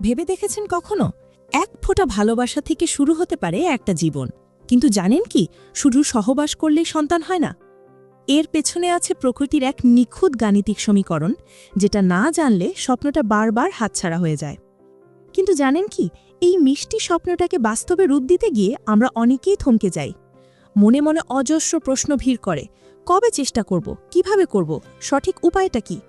ভেবে দেখেছেন কখনো? এক ফোঁটা ভালোবাসা থেকে শুরু হতে পারে একটা জীবন। কিন্তু জানেন কি? শুধু সহবাস করলেই সন্তান হয় না। এর পেছনে আছে প্রকৃতির এক নিখুঁত গাণিতিক সমীকরণ, যেটা না জানলে স্বপ্নটা বারবার হাতছাড়া হয়ে যায়। কিন্তু জানেন কি? এই মিষ্টি স্বপ্নটাকে বাস্তবে রূপ দিতে গিয়ে আমরা অনেকেই থমকে যাই। মনে মনে অজস্র প্রশ্ন ভিড় করে, কবে চেষ্টা করব? কীভাবে করব? সঠিক উপায়টা কি?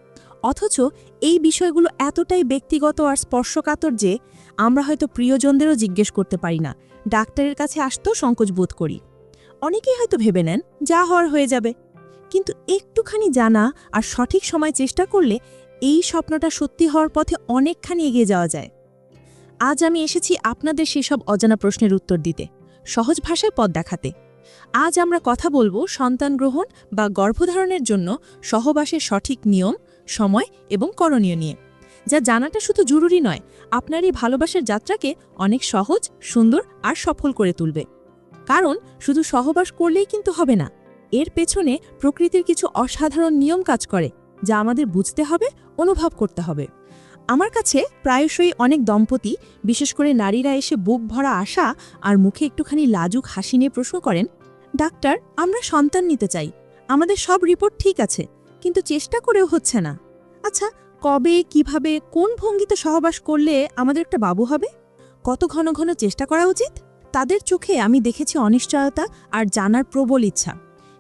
অথচ এই বিষয়গুলো এতটাই ব্যক্তিগত আর স্পর্শকাতর যে আমরা হয়তো প্রিয়জনদেরও জিজ্ঞেস করতে পারি না। ডাক্তারের কাছে আসতেও সংকোচ বোধ করি। অনেকেই হয়তো ভেবে নেন, যা হওয়ার হয়ে যাবে। কিন্তু একটুখানি জানা আর সঠিক সময় চেষ্টা করলে এই স্বপ্নটা সত্যি হওয়ার পথে অনেকখানি এগিয়ে যাওয়া যায়। আজ আমি এসেছি আপনাদের সেসব অজানা প্রশ্নের উত্তর দিতে, সহজ ভাষায় পথ দেখাতে। আজ আমরা কথা বলব সন্তান গ্রহণ বা গর্ভধারণের জন্য সহবাসের সঠিক নিয়ম সময় এবং করণীয় নিয়ে। যা জানাটা শুধু জরুরি নয়, আপনার এই ভালোবাসার যাত্রাকে অনেক সহজ, সুন্দর আর সফল করে তুলবে। কারণ শুধু সহবাস করলেই কিন্তু হবে না, এর পেছনে প্রকৃতির কিছু অসাধারণ নিয়ম কাজ করে, যা আমাদের বুঝতে হবে, অনুভব করতে হবে। আমার কাছে প্রায়শই অনেক দম্পতি, বিশেষ করে নারীরা এসে বুক ভরা আশা আর মুখে একটুখানি লাজুক হাসি নিয়ে প্রশ্ন করেন, ডাক্তার, আমরা সন্তান নিতে চাই। আমাদের সব রিপোর্ট ঠিক আছে কিন্তু চেষ্টা করেও হচ্ছে না। আচ্ছা কবে, কীভাবে, কোন ভঙ্গিতে সহবাস করলে আমাদের একটা বাবু হবে? কত ঘন ঘন চেষ্টা করা উচিত? তাদের চোখে আমি দেখেছি অনিশ্চয়তা আর জানার প্রবল ইচ্ছা।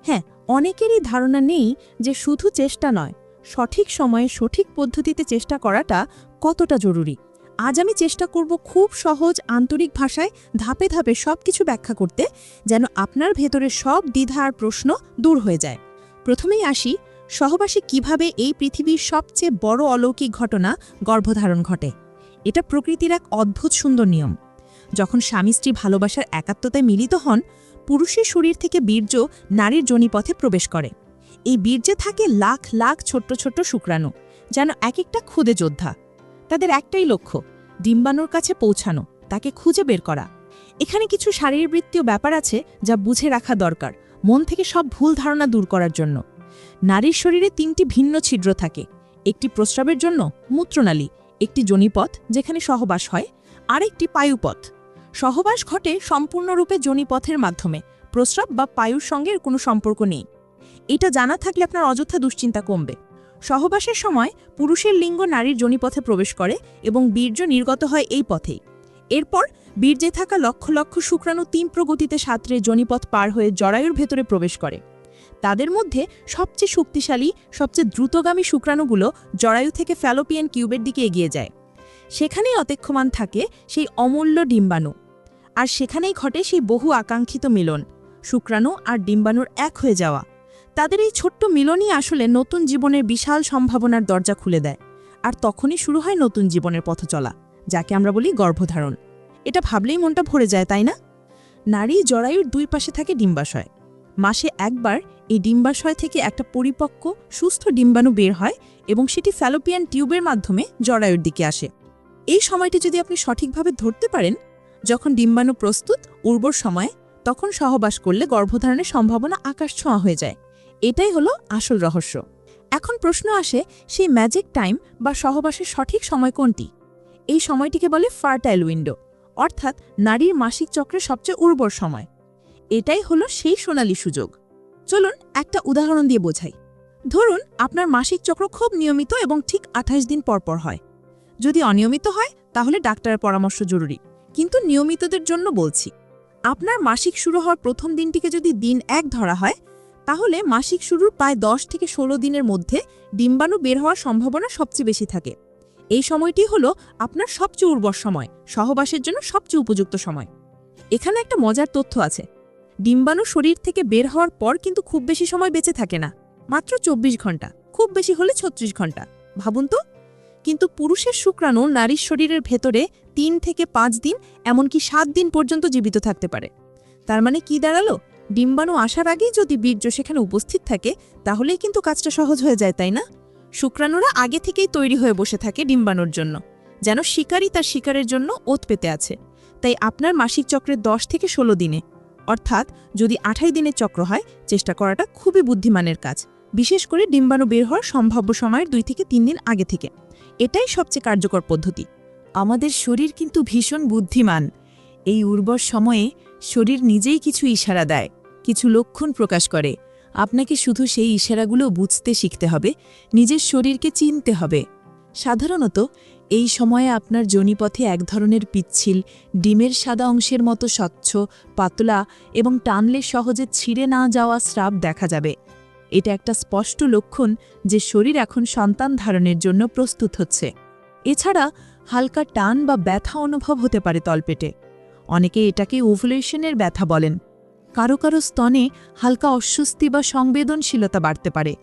হ্যাঁ অনেকেরই ধারণা নেই যে শুধু চেষ্টা নয়, সঠিক সময়ে সঠিক পদ্ধতিতে চেষ্টা করাটা কতটা জরুরি। আজ আমি চেষ্টা করব খুব সহজ আন্তরিক ভাষায় ধাপে ধাপে সব কিছু ব্যাখ্যা করতে, যেন আপনার ভেতরে সব দ্বিধা আর প্রশ্ন দূর হয়ে যায়। প্রথমেই আসি সহবাসে কীভাবে এই পৃথিবীর সবচেয়ে বড় অলৌকিক ঘটনা গর্ভধারণ ঘটে? এটা প্রকৃতির এক অদ্ভুত সুন্দর নিয়ম। যখন স্বামী স্ত্রী ভালোবাসার একাত্মতায় মিলিত হন, পুরুষের শরীর থেকে বীর্য নারীর জনিপথে প্রবেশ করে। এই বীর্যে থাকে লাখ লাখ ছোট্ট ছোট্ট শুক্রাণু, যেন এক একটা খুদে যোদ্ধা। তাদের একটাই লক্ষ্য, ডিম্বাণুর কাছে পৌঁছানো, তাকে খুঁজে বের করা। এখানে কিছু শারীরবৃত্তীয় ব্যাপার আছে যা বুঝে রাখা দরকার, মন থেকে সব ভুল ধারণা দূর করার জন্য। নারীর শরীরে তিনটি ভিন্ন ছিদ্র থাকে। একটি প্রস্রাবের জন্য মূত্রনালী, একটি জনিপথ যেখানে সহবাস হয় আর একটি পায়ুপথ। সহবাস ঘটে সম্পূর্ণরূপে জনিপথের মাধ্যমে, প্রস্রাব বা পায়ুর সঙ্গে কোনো সম্পর্ক নেই। এটা জানা থাকলে আপনার অযথা দুশ্চিন্তা কমবে। সহবাসের সময় পুরুষের লিঙ্গ নারীর জনিপথে প্রবেশ করে এবং বীর্য নির্গত হয় এই পথেই। এরপর বীর্যে থাকা লক্ষ লক্ষ শুক্রাণু তীব্র গতিতে সাঁতরে জনিপথ পার হয়ে জরায়ুর ভেতরে প্রবেশ করে। তাদের মধ্যে সবচেয়ে শক্তিশালী, সবচেয়ে দ্রুতগামী শুক্রাণুগুলো জরায়ু থেকে ফ্যালোপিয়ান কিউবের দিকে এগিয়ে যায়। সেখানেই অতেক্ষমান থাকে সেই অমূল্য ডিম্বাণু। আর সেখানেই ঘটে সেই বহু আকাঙ্ক্ষিত মিলন, শুক্রাণু আর ডিম্বাণুর এক হয়ে যাওয়া। তাদের এই ছোট্ট মিলনই আসলে নতুন জীবনের বিশাল সম্ভাবনার দরজা খুলে দেয়, আর তখনই শুরু হয় নতুন জীবনের পথ চলা, যাকে আমরা বলি গর্ভধারণ। এটা ভাবলেই মনটা ভরে যায়, তাই না? নারী জরায়ুর দুই পাশে থাকে ডিম্বাশয়। মাসে একবার এই ডিম্বাশয় থেকে একটা পরিপক্ক, সুস্থ ডিম্বাণু বের হয় এবং সেটি ফ্যালোপিয়ান টিউবের মাধ্যমে জরায়ুর দিকে আসে। এই সময়টি যদি আপনি সঠিকভাবে ধরতে পারেন, যখন ডিম্বাণু প্রস্তুত, উর্বর সময়, তখন সহবাস করলে গর্ভধারণের সম্ভাবনা আকাশ ছোঁয়া হয়ে যায়। এটাই হলো আসল রহস্য। এখন প্রশ্ন আসে, সেই ম্যাজিক টাইম বা সহবাসের সঠিক সময় কোনটি? এই সময়টিকে বলে ফার্টাইল উইন্ডো, অর্থাৎ নারীর মাসিক চক্রের সবচেয়ে উর্বর সময়। এটাই হলো সেই সোনালি সুযোগ। চলুন একটা উদাহরণ দিয়ে বোঝাই। ধরুন, আপনার মাসিক চক্র খুব নিয়মিত এবং ঠিক আঠাশ দিন পর পর হয়। যদি অনিয়মিত হয়, তাহলে ডাক্তারের পরামর্শ জরুরি। কিন্তু নিয়মিতদের জন্য বলছি, আপনার মাসিক শুরু হওয়ার প্রথম দিনটিকে যদি দিন এক ধরা হয়, তাহলে মাসিক শুরুর প্রায় দশ থেকে ষোলো দিনের মধ্যে ডিম্বাণু বের হওয়ার সম্ভাবনা সবচেয়ে বেশি থাকে। এই সময়টি হলো আপনার সবচেয়ে উর্বর সময়, সহবাসের জন্য সবচেয়ে উপযুক্ত সময়। এখানে একটা মজার তথ্য আছে। ডিম্বাণু শরীর থেকে বের হওয়ার পর কিন্তু খুব বেশি সময় বেঁচে থাকে না। মাত্র চব্বিশ ঘণ্টা, খুব বেশি হলে ছত্রিশ ঘণ্টা। ভাবুন তো? কিন্তু পুরুষের শুক্রাণু নারীর শরীরের ভেতরে তিন থেকে পাঁচ দিন, এমনকি সাত দিন পর্যন্ত জীবিত থাকতে পারে। তার মানে কি দাঁড়াল? ডিম্বাণু আসার আগেই যদি বীর্য সেখানে উপস্থিত থাকে, তাহলেই কিন্তু কাজটা সহজ হয়ে যায়, তাই না? শুক্রাণুরা আগে থেকেই তৈরি হয়ে বসে থাকে ডিম্বাণুর জন্য, যেন শিকারী তার শিকারের জন্য ওত পেতে আছে। তাই আপনার মাসিক চক্রের দশ থেকে ষোলো দিনে। অর্থাৎ যদি আঠাই দিনের চক্র হয়, চেষ্টা করাটা খুবই বুদ্ধিমানের কাজ। বিশেষ করে ডিম্বাণু বের হওয়ার সম্ভাব্য সময়ের দুই থেকে তিন দিন আগে থেকে। এটাই সবচেয়ে কার্যকর পদ্ধতি। আমাদের শরীর কিন্তু ভীষণ বুদ্ধিমান। এই উর্বর সময়ে শরীর নিজেই কিছু ইশারা দেয়, কিছু লক্ষণ প্রকাশ করে। আপনাকে শুধু সেই ইশারাগুলো বুঝতে শিখতে হবে, নিজের শরীরকে চিনতে হবে। সাধারণত এই সময়ে আপনার জনিপথে এক ধরনের পিচ্ছিল, ডিমের সাদা অংশের মতো স্বচ্ছ, পাতলা এবং টানলে সহজে ছিঁড়ে না যাওয়া স্রাব দেখা যাবে। এটা একটা স্পষ্ট লক্ষণ যে শরীর এখন সন্তান ধারণের জন্য প্রস্তুত হচ্ছে। এছাড়া হালকা টান বা ব্যথা অনুভব হতে পারে তলপেটে। অনেকে এটাকে ওভুলেশনের ব্যথা বলেন। কারও কারও স্তনে হালকা অস্বস্তি বা সংবেদনশীলতা বাড়তে পারে।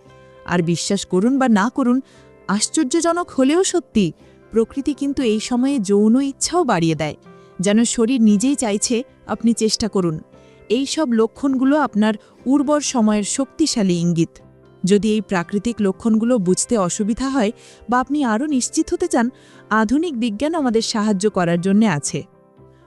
আর বিশ্বাস করুন বা না করুন, আশ্চর্যজনক হলেও সত্যি প্রকৃতি কিন্তু এই সময়ে যৌন ইচ্ছাও বাড়িয়ে দেয়। যেন শরীর নিজেই চাইছে, আপনি চেষ্টা করুন। এই সব লক্ষণগুলো আপনার উর্বর সময়ের শক্তিশালী ইঙ্গিত। যদি এই প্রাকৃতিক লক্ষণগুলো বুঝতে অসুবিধা হয় বা আপনি আরও নিশ্চিত হতে চান, আধুনিক বিজ্ঞান আমাদের সাহায্য করার জন্য আছে।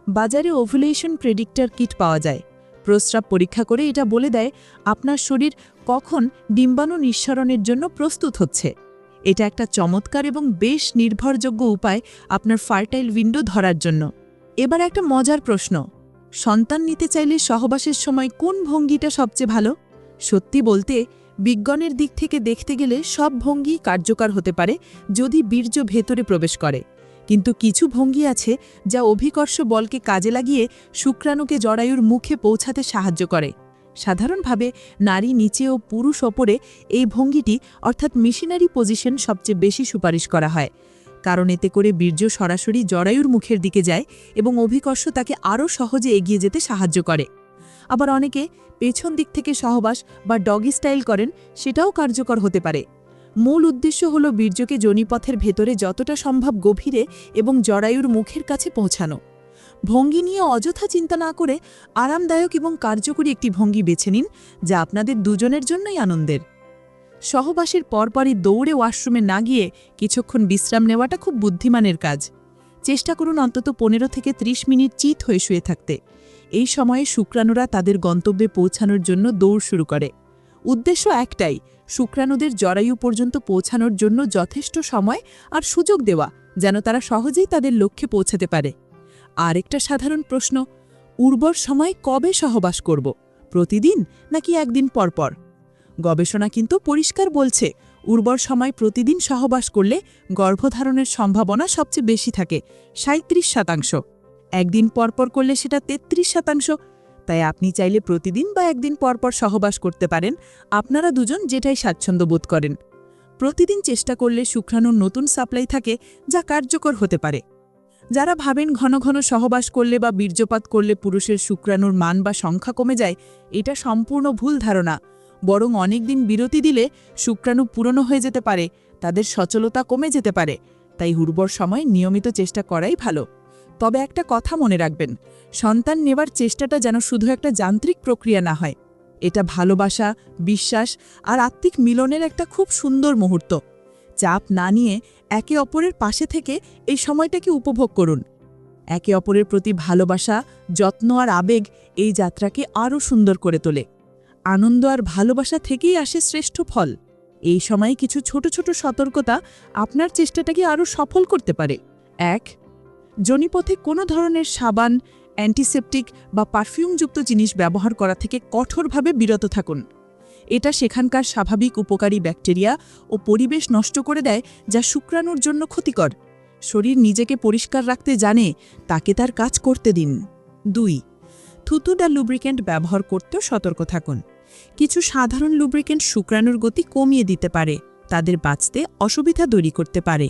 বাজারে ওভুলেশন প্রেডিক্টর কিট পাওয়া যায়। প্রস্রাব পরীক্ষা করে এটা বলে দেয়, আপনার শরীর কখন ডিম্বাণু নিঃসরণের জন্য প্রস্তুত হচ্ছে। এটা একটা চমৎকার এবং বেশ নির্ভরযোগ্য উপায় আপনার ফার্টাইল উইন্ডো ধরার জন্য। এবার একটা মজার প্রশ্ন। সন্তান নিতে চাইলে সহবাসের সময় কোন ভঙ্গিটা সবচেয়ে ভালো? সত্যি বলতে, বিজ্ঞানের দিক থেকে দেখতে গেলে সব ভঙ্গি কার্যকর হতে পারে যদি বীর্য ভেতরে প্রবেশ করে। কিন্তু কিছু ভঙ্গি আছে যা অভিকর্ষ বলকে কাজে লাগিয়ে শুক্রাণুকে জরায়ুর মুখে পৌঁছাতে সাহায্য করে। সাধারণভাবে নারী নিচে ও পুরুষ ওপরে এই ভঙ্গিটি অর্থাৎ মিশনারি পজিশন সবচেয়ে বেশি সুপারিশ করা হয়। কারণ এতে করে বীর্য সরাসরি জরায়ুর মুখের দিকে যায় এবং অভিকর্ষ তাকে আরও সহজে এগিয়ে যেতে সাহায্য করে। আবার অনেকে পেছন দিক থেকে সহবাস বা ডগি স্টাইল করেন, সেটাও কার্যকর হতে পারে। মূল উদ্দেশ্য হল বীর্যকে জনিপথের ভেতরে যতটা সম্ভব গভীরে এবং জরায়ুর মুখের কাছে পৌঁছানো। ভঙ্গি নিয়ে অযথা চিন্তা না করে আরামদায়ক এবং কার্যকরী একটি ভঙ্গি বেছে নিন, যা আপনাদের দুজনের জন্যই আনন্দের। সহবাসের পরপরই দৌড়ে ওয়াশরুমে না গিয়ে কিছুক্ষণ বিশ্রাম নেওয়াটা খুব বুদ্ধিমানের কাজ। চেষ্টা করুন অন্তত পনেরো থেকে ৩০ মিনিট চিত হয়ে শুয়ে থাকতে। এই সময়ে শুক্রাণুরা তাদের গন্তব্যে পৌঁছানোর জন্য দৌড় শুরু করে। উদ্দেশ্য একটাই, শুক্রাণুদের জরায়ু পর্যন্ত পৌঁছানোর জন্য যথেষ্ট সময় আর সুযোগ দেওয়া, যেন তারা সহজেই তাদের লক্ষ্যে পৌঁছাতে পারে। আরেকটা সাধারণ প্রশ্ন, উর্বর সময় কবে সহবাস করব, প্রতিদিন নাকি একদিন পরপর? গবেষণা কিন্তু পরিষ্কার বলছে, উর্বর সময় প্রতিদিন সহবাস করলে গর্ভধারণের সম্ভাবনা সবচেয়ে বেশি থাকে সাঁত্রিশ শতাংশ। একদিন পরপর করলে সেটা ৩৩ শতাংশ, তাই আপনি চাইলে প্রতিদিন বা একদিন পরপর সহবাস করতে পারেন, আপনারা দুজন যেটাই স্বাচ্ছন্দ্য বোধ করেন। প্রতিদিন চেষ্টা করলে শুক্রাণুর নতুন সাপ্লাই থাকে, যা কার্যকর হতে পারে। যারা ভাবেন ঘন ঘন সহবাস করলে বা বীর্যপাত করলে পুরুষের শুক্রাণুর মান বা সংখ্যা কমে যায়, এটা সম্পূর্ণ ভুল ধারণা। বরং অনেকদিন বিরতি দিলে শুক্রাণু পুরনো হয়ে যেতে পারে, তাদের সচলতা কমে যেতে পারে, তাই উর্বর সময় নিয়মিত চেষ্টা করাই ভালো। তবে একটা কথা মনে রাখবেন, সন্তান নেবার চেষ্টাটা যেন শুধু একটা যান্ত্রিক প্রক্রিয়া না হয়। এটা ভালোবাসা, বিশ্বাস আর আত্মিক মিলনের একটা খুব সুন্দর মুহূর্ত। চাপ না নিয়ে একে অপরের পাশে থেকে এই সময়টাকে উপভোগ করুন। একে অপরের প্রতি ভালোবাসা, যত্ন আর আবেগ এই যাত্রাকে আরও সুন্দর করে তোলে। আনন্দ আর ভালোবাসা থেকেই আসে শ্রেষ্ঠ ফল। এই সময়ে কিছু ছোট ছোট সতর্কতা আপনার চেষ্টাটাকে আরও সফল করতে পারে। এক, জনিপথে কোনো ধরনের সাবান, অ্যান্টিসেপটিক বা পারফিউমযুক্ত জিনিস ব্যবহার করা থেকে কঠোরভাবে বিরত থাকুন। এটা সেখানকার স্বাভাবিক উপকারী ব্যাকটেরিয়া ও পরিবেশ নষ্ট করে দেয় যা শুক্রাণুর জন্য ক্ষতিকর। শরীর নিজেকে পরিষ্কার রাখতে জানে, তাকে তার কাজ করতে দিন। দুই থুতুডা লুব্রিকেন্ট ব্যবহার করতেও সতর্ক থাকুন। কিছু সাধারণ লুব্রিকেন্ট শুক্রাণুর গতি কমিয়ে দিতে পারে, তাদের বাঁচতে অসুবিধা তৈরি করতে পারে।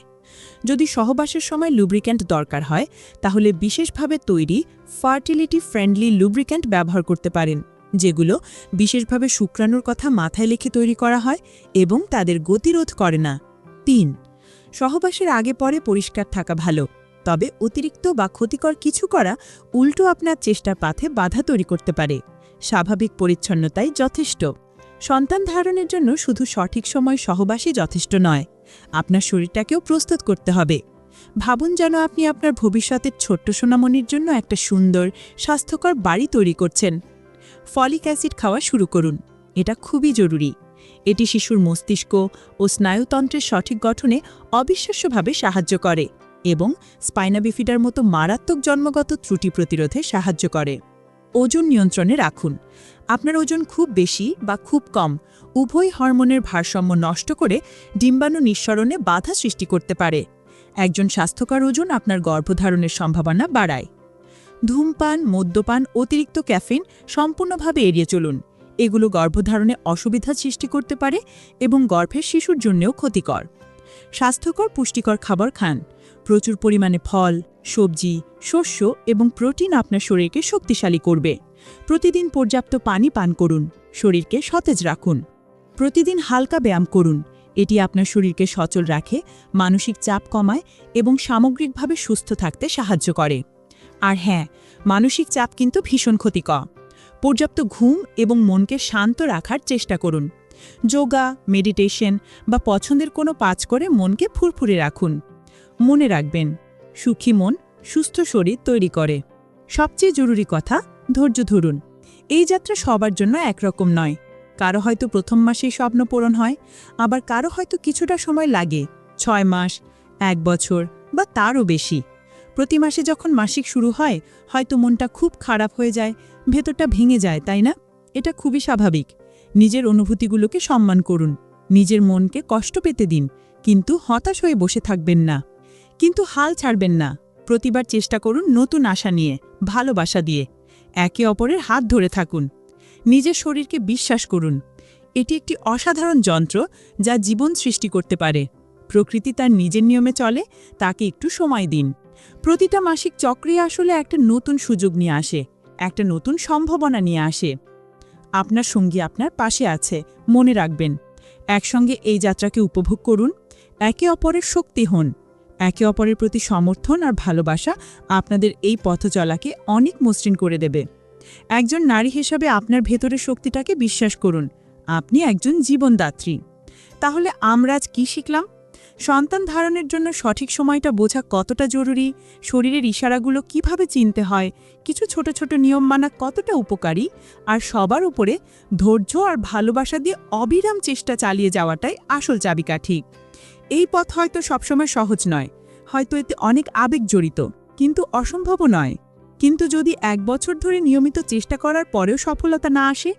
যদি সহবাসের সময় লুব্রিক্যান্ট দরকার হয়, তাহলে বিশেষভাবে তৈরি ফার্টিলিটি ফ্রেন্ডলি লুব্রিক্যান্ট ব্যবহার করতে পারেন। যেগুলো বিশেষভাবে শুক্রাণুর কথা মাথায় লিখে তৈরি করা হয় এবং তাদের গতিরোধ করে না। তিন, সহবাসের আগে পরে পরিষ্কার থাকা ভালো, তবে অতিরিক্ত বা ক্ষতিকর কিছু করা উল্টো আপনার চেষ্টার পাথে বাধা তৈরি করতে পারে। স্বাভাবিক পরিচ্ছন্নতাই যথেষ্ট। সন্তান ধারণের জন্য শুধু সঠিক সময় সহবাসই যথেষ্ট নয়, আপনার শরীরটাকেও প্রস্তুত করতে হবে। ভাবুন যেন আপনি আপনার ভবিষ্যতের ছোট্ট সোনামণির জন্য একটা সুন্দর, স্বাস্থ্যকর বাড়ি তৈরি করছেন। ফলিক অ্যাসিড খাওয়া শুরু করুন। এটা খুবই জরুরি। এটি শিশুর মস্তিষ্ক ও স্নায়ুতন্ত্রের সঠিক গঠনে অবিশ্বাস্যভাবে সাহায্য করে এবং স্পাইনাবিফিডার মতো মারাত্মক জন্মগত ত্রুটি প্রতিরোধে সাহায্য করে। ওজন নিয়ন্ত্রণে রাখুন। আপনার ওজন খুব বেশি বা খুব কম উভয় হরমোনের ভারসাম্য নষ্ট করে ডিম্বাণু নিঃসরণে বাধা সৃষ্টি করতে পারে। একজন স্বাস্থ্যকর ওজন আপনার গর্ভধারণের সম্ভাবনা বাড়ায়। ধূমপান, মদ্যপান, অতিরিক্ত ক্যাফিন সম্পূর্ণভাবে এড়িয়ে চলুন। এগুলো গর্ভধারণে অসুবিধা সৃষ্টি করতে পারে এবং গর্ভের শিশুর জন্যও ক্ষতিকর। স্বাস্থ্যকর, পুষ্টিকর খাবার খান। প্রচুর পরিমাণে ফল, সবজি, শস্য এবং প্রোটিন আপনার শরীরকে শক্তিশালী করবে। প্রতিদিন পর্যাপ্ত পানি পান করুন, শরীরকে সতেজ রাখুন। প্রতিদিন হালকা ব্যায়াম করুন, এটি আপনার শরীরকে সচল রাখে, মানসিক চাপ কমায় এবং সামগ্রিকভাবে সুস্থ থাকতে সাহায্য করে। আর হ্যাঁ মানসিক চাপ কিন্তু ভীষণ ক্ষতিকর। পর্যাপ্ত ঘুম এবং মনকে শান্ত রাখার চেষ্টা করুন। যোগা, মেডিটেশন বা পছন্দের কোনো পাঁচ করে মনকে ফুরফুরে রাখুন। মনে রাখবেন, সুখী মন সুস্থ শরীর তৈরি করে। সবচেয়ে জরুরি কথা, ধৈর্য ধরুন। এই যাত্রা সবার জন্য একরকম নয়। কারও হয়তো প্রথম মাসেই স্বপ্ন পূরণ হয়, আবার কারও হয়তো কিছুটা সময় লাগে, ছয় মাস, এক বছর বা তারও বেশি। প্রতি মাসে যখন মাসিক শুরু হয়, হয়তো মনটা খুব খারাপ হয়ে যায়, ভেতরটা ভেঙে যায়, তাই না? এটা খুবই স্বাভাবিক। নিজের অনুভূতিগুলোকে সম্মান করুন, নিজের মনকে কষ্ট পেতে দিন, কিন্তু হতাশ হয়ে বসে থাকবেন না। কিন্তু হাল ছাড়বেন না। প্রতিবার চেষ্টা করুন নতুন আশা নিয়ে, ভালোবাসা দিয়ে। একে অপরের হাত ধরে থাকুন। নিজের শরীরকে বিশ্বাস করুন। এটি একটি অসাধারণ যন্ত্র যা জীবন সৃষ্টি করতে পারে। প্রকৃতি তার নিজের নিয়মে চলে, তাকে একটু সময় দিন। প্রতিটা মাসিক চক্রে আসলে একটা নতুন সুযোগ নিয়ে আসে, একটা নতুন সম্ভাবনা নিয়ে আসে। আপনার সঙ্গী আপনার পাশে আছে, মনে রাখবেন। একসঙ্গে এই যাত্রাকে উপভোগ করুন, একে অপরের শক্তি হন। একে অপরের প্রতি সমর্থন আর ভালোবাসা আপনাদের এই পথ চলাকে অনেক মসৃণ করে দেবে। একজন নারী হিসাবে আপনার ভেতরের শক্তিটাকে বিশ্বাস করুন, আপনি একজন জীবনদাত্রী। তাহলে আমরা আজ কী শিখলাম? সন্তান ধারণের জন্য সঠিক সময়টা বোঝা কতটা জরুরি? শরীরের ইশারাগুলো কীভাবে চিনতে হয়? কিছু ছোট ছোট নিয়ম মানা কতটা উপকারী? আর সবার উপরে ধৈর্য আর ভালোবাসা দিয়ে অবিরাম চেষ্টা চালিয়ে যাওয়াটাই আসল চাবিকাঠি। এই পথ হয়তো সবসময় সহজ নয়, হয়তো এতে অনেক আবেগ জড়িত, কিন্তু অসম্ভবও নয়। কিন্তু যদি এক বছর ধরে নিয়মিত চেষ্টা করার পরেও সফলতা না আসে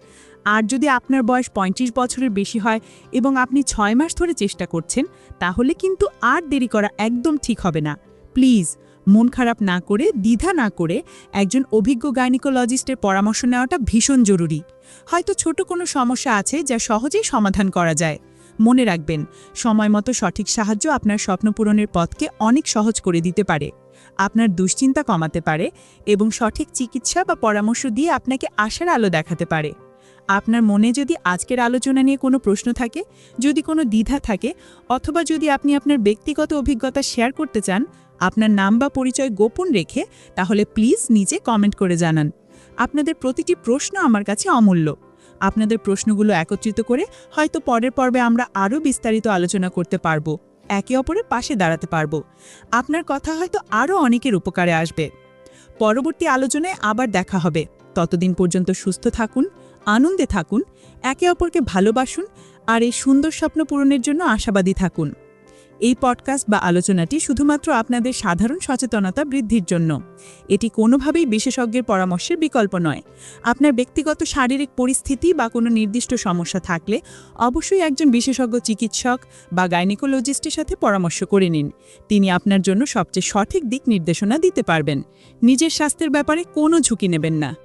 আর যদি আপনার বয়স ৩৫ বছরের বেশি হয় এবং আপনি ছয় মাস ধরে চেষ্টা করছেন, তাহলে কিন্তু আর দেরি করা একদম ঠিক হবে না। প্লিজ, মন খারাপ না করে, দ্বিধা না করে একজন অভিজ্ঞ গাইনিকোলজিস্টের পরামর্শ নেওয়াটা ভীষণ জরুরি। হয়তো ছোট কোনো সমস্যা আছে যা সহজেই সমাধান করা যায়। মনে রাখবেন, সময় মতো সঠিক সাহায্য আপনার স্বপ্নপূরণের পথকে অনেক সহজ করে দিতে পারে। আপনার দুশ্চিন্তা কমাতে পারে এবং সঠিক চিকিৎসা বা পরামর্শ দিয়ে আপনাকে আশার আলো দেখাতে পারে। আপনার মনে যদি আজকের আলোচনা নিয়ে কোনো প্রশ্ন থাকে, যদি কোনো দ্বিধা থাকে, অথবা যদি আপনি আপনার ব্যক্তিগত অভিজ্ঞতা শেয়ার করতে চান, আপনার নাম বা পরিচয় গোপন রেখে, তাহলে প্লিজ নিচে কমেন্ট করে জানান। আপনাদের প্রতিটি প্রশ্ন আমার কাছে অমূল্য। আপনাদের প্রশ্নগুলো একত্রিত করে হয়তো পরের পর্বে আমরা আরও বিস্তারিত আলোচনা করতে পারব, একে অপরের পাশে দাঁড়াতে পারব। আপনার কথা হয়তো আরও অনেকের উপকারে আসবে। পরবর্তী আলোচনায় আবার দেখা হবে। ততদিন পর্যন্ত সুস্থ থাকুন আনন্দে থাকুন, একে অপরকে ভালোবাসুন আর এই সুন্দর স্বপ্ন পূরণের জন্য আশাবাদী থাকুন। এই পডকাস্ট বা আলোচনাটি শুধুমাত্র আপনাদের সাধারণ সচেতনতা বৃদ্ধির জন্য। এটি কোনোভাবেই বিশেষজ্ঞের পরামর্শের বিকল্প নয়। আপনার ব্যক্তিগত শারীরিক পরিস্থিতি বা কোনো নির্দিষ্ট সমস্যা থাকলে অবশ্যই একজন বিশেষজ্ঞ চিকিৎসক বা গাইনিকোলজিস্টের সাথে পরামর্শ করে নিন। তিনি আপনার জন্য সবচেয়ে সঠিক দিক নির্দেশনা দিতে পারবেন। নিজের স্বাস্থ্যের ব্যাপারে কোনো ঝুঁকি নেবেন না।